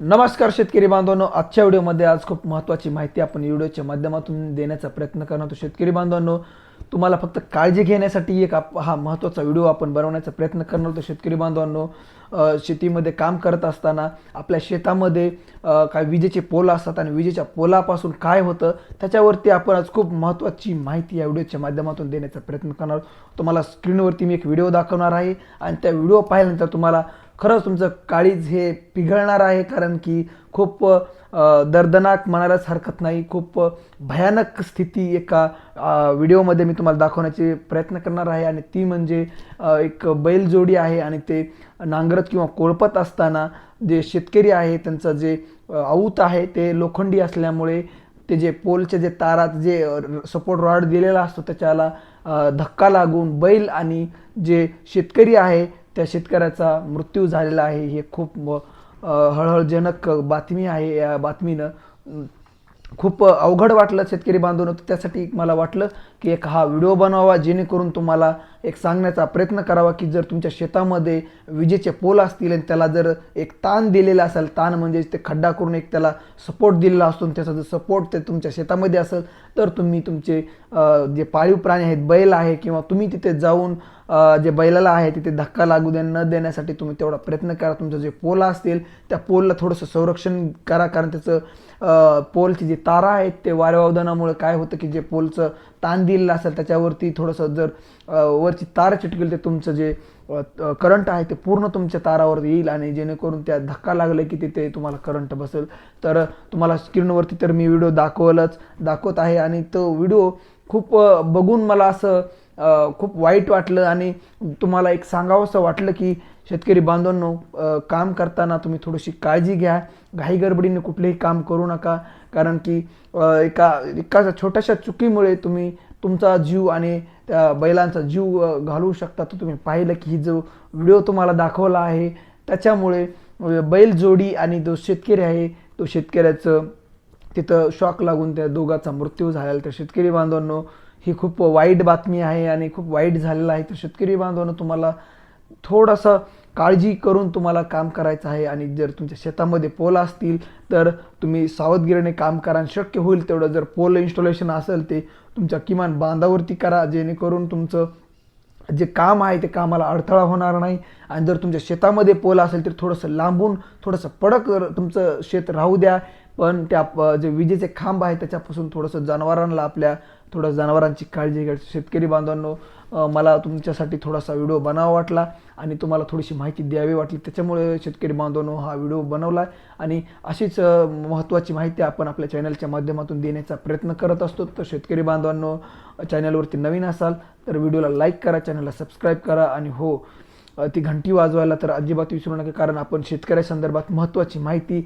नमस्कार शेतकरी बांधवांनो आजच्या व्हिडिओमध्ये आज खूप महत्त्वाची माहिती आपण व्हिडिओच्या माध्यमातून देण्याचा प्रयत्न करणार आहोत. शेतकरी बांधवांनो तुम्हाला फक्त काळजी घेण्यासाठी एक आप हा महत्त्वाचा व्हिडिओ आपण बनवण्याचा प्रयत्न करणार होतो शेतकरी बांधवांनो शेतीमध्ये काम करत असताना आपल्या शेतामध्ये काय विजेचे पोल असतात आणि विजेच्या पोलापासून काय होतं त्याच्यावरती आपण आज खूप महत्त्वाची माहिती या व्हिडिओच्या माध्यमातून देण्याचा प्रयत्न करणार आहोत. तुम्हाला स्क्रीनवरती मी एक व्हिडिओ दाखवणार आहे आणि त्या व्हिडिओ पाहिल्यानंतर तुम्हाला खरंच तुमचं काळीज हे पिघळणार आहे कारण की खूप दर्दनाक म्हणायलाच हरकत नाही. खूप भयानक स्थिती एका व्हिडिओमध्ये मी तुम्हाला दाखवण्याचे प्रयत्न करणार आहे. आणि ती म्हणजे एक बैलजोडी आहे आणि ते नांगरत किंवा कोळपत असताना जे शेतकरी आहे त्यांचं जे आऊत आहे ते लोखंडी असल्यामुळे ते जे पोलचे जे तारात जे सपोर्ट रॉड दिलेला असतो त्याच्याला धक्का लागून बैल आणि जे शेतकरी आहे त्या शेतकऱ्याचा मृत्यू झालेला आहे. हे खूप हळहळजनक बातमी आहे या बातमीनं. खूप अवघड वाटलं शेतकरी बांधून त्यासाठी मला वाटलं की एक हा व्हिडिओ बनवावा जेणेकरून तुम्हाला एक सांगण्याचा प्रयत्न करावा की जर तुमच्या शेतामध्ये विजेचे पोल असतील आणि त्याला जर एक ताण दिलेला असेल ताण म्हणजे ते खड्डा करून एक त्याला सपोर्ट दिलेला असतो त्याचा जर सपोर्ट ते तुमच्या शेतामध्ये असेल तर तुम्ही तुमचे जे पाळीव प्राणी आहेत बैल आहे किंवा तुम्ही तिथे जाऊन जे बैलाला आहे तिथे धक्का लागू दे न देण्यासाठी तुम्ही तेवढा प्रयत्न करा. तुमचं जे पोल असतील त्या पोलला थोडंसं संरक्षण करा कारण त्याचं पोलची जी तारा आहेत ते वाऱ्यावादनामुळे काय होतं की जे पोलचं ताण दिलेलं असेल त्याच्यावरती थोडंसं जर वरची तार चिटकेल ते तुमचं जे करंट आहे ते पूर्ण तुमच्या तारावर येईल आणि जेणेकरून त्या धक्का लागलं की तिथे तुम्हाला करंट बसेल. तर तुम्हाला स्क्रीनवरती तर मी व्हिडिओ दाखवलंच दाखवत आहे आणि तो व्हिडिओ खूप बघून मला असं खूप वाईट वाटलं आणि तुम्हाला एक सांगावंसं वाटलं की शेतकरी बांधवांनो काम करताना तुम्ही थोडीशी काळजी घ्या. घाई गडबडीने कुठलेही काम करू नका. कारण की एका एका छोट्याशा चुकीमुळे तुम्ही तुमचा जीव आणि त्या बैलांचा जीव घालवू शकता. तर तुम्ही पाहिलं की ही जो व्हिडिओ तुम्हाला दाखवला आहे त्याच्यामुळे बैल जोडी आणि जो शेतकरी आहे तो शेतकऱ्याचं तिथं शॉक लागून त्या दोघाचा मृत्यू झालेला. तर शेतकरी बांधवांनो ही खूप वाईट बातमी आहे आणि खूप वाईट झालेलं आहे. तर शेतकरी बांधवांनो तुम्हाला थोडंसं काळजी करून तुम्हाला काम करायचं आहे आणि जर तुमच्या शेतामध्ये पोल असतील तर तुम्ही सावधगिरीने काम करा शक्य होईल तेवढं जर पोल इन्स्टॉलेशन असेल ते तुमच्या किमान बांधावरती करा जेणेकरून तुमचं जे काम आहे ते कामाला अडथळा होणार नाही. आणि जर तुमच्या शेतामध्ये पोल असेल तर थोडंसं लांबून थोडंसं पडक तुमचं शेत राहू द्या. पण त्या प- जे विजेचे खांब आहे त्याच्यापासून थोडंसं जनावरांना आपल्या थोडं जनावरांची काळजी घ्या. शेतकरी बांधवांनो मला तुमच्यासाठी थोडासा व्हिडिओ बनावा वाटला आणि तुम्हाला थोडीशी माहिती द्यावी वाटली. त्याच्यामुळे शेतकरी बांधवांनो हा व्हिडिओ बनवला आणि अशीच महत्त्वाची माहिती आपण आपल्या चॅनलच्या माध्यमातून देण्याचा प्रयत्न करत असतो. तर शेतकरी बांधवांनो चॅनलवरती नवीन असाल तर व्हिडिओला लाईक करा चॅनलला सबस्क्राईब करा आणि हो ती घंटी वाजवायला तर अजिबात विसरू नका कारण आपण शेतकऱ्या संदर्भात महत्त्वाची माहिती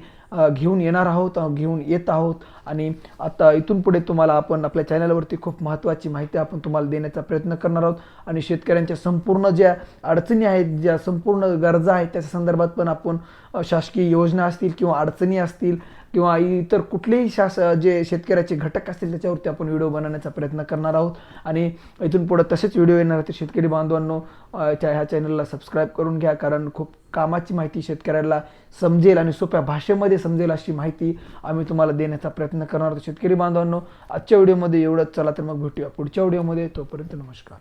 घेऊन येणार आहोत घेऊन येत आहोत. आणि आता इथून पुढे तुम्हाला आपण आपल्या चॅनलवरती खूप महत्त्वाची माहिती आपण तुम्हाला देण्याचा प्रयत्न करणार आहोत. आणि शेतकऱ्यांच्या संपूर्ण ज्या अडचणी आहेत ज्या संपूर्ण गरजा आहेत त्याच्या संदर्भात पण आपण शासकीय योजना असतील किंवा अडचणी असतील किंवा इतर कुठलेही शास जे शेतकऱ्याचे घटक असतील त्याच्यावरती आपण व्हिडिओ बनवण्याचा प्रयत्न करणार आहोत. आणि इथून पुढे तसेच व्हिडिओ येणार आहेत शेतकरी बांधवांनो ह्या चॅनलला सबस्क्राईब करून घ्या कारण खूप कामाची माहिती शेतकऱ्याला समजेल आणि सोप्या भाषेमध्ये समजेल अशी माहिती आम्ही तुम्हाला देण्याचा प्रयत्न करणार आहोत. शेतकरी बांधवांनो आजच्या व्हिडिओमध्ये एवढंच. चला तर मग भेटूया पुढच्या व्हिडिओमध्ये. तोपर्यंत नमस्कार.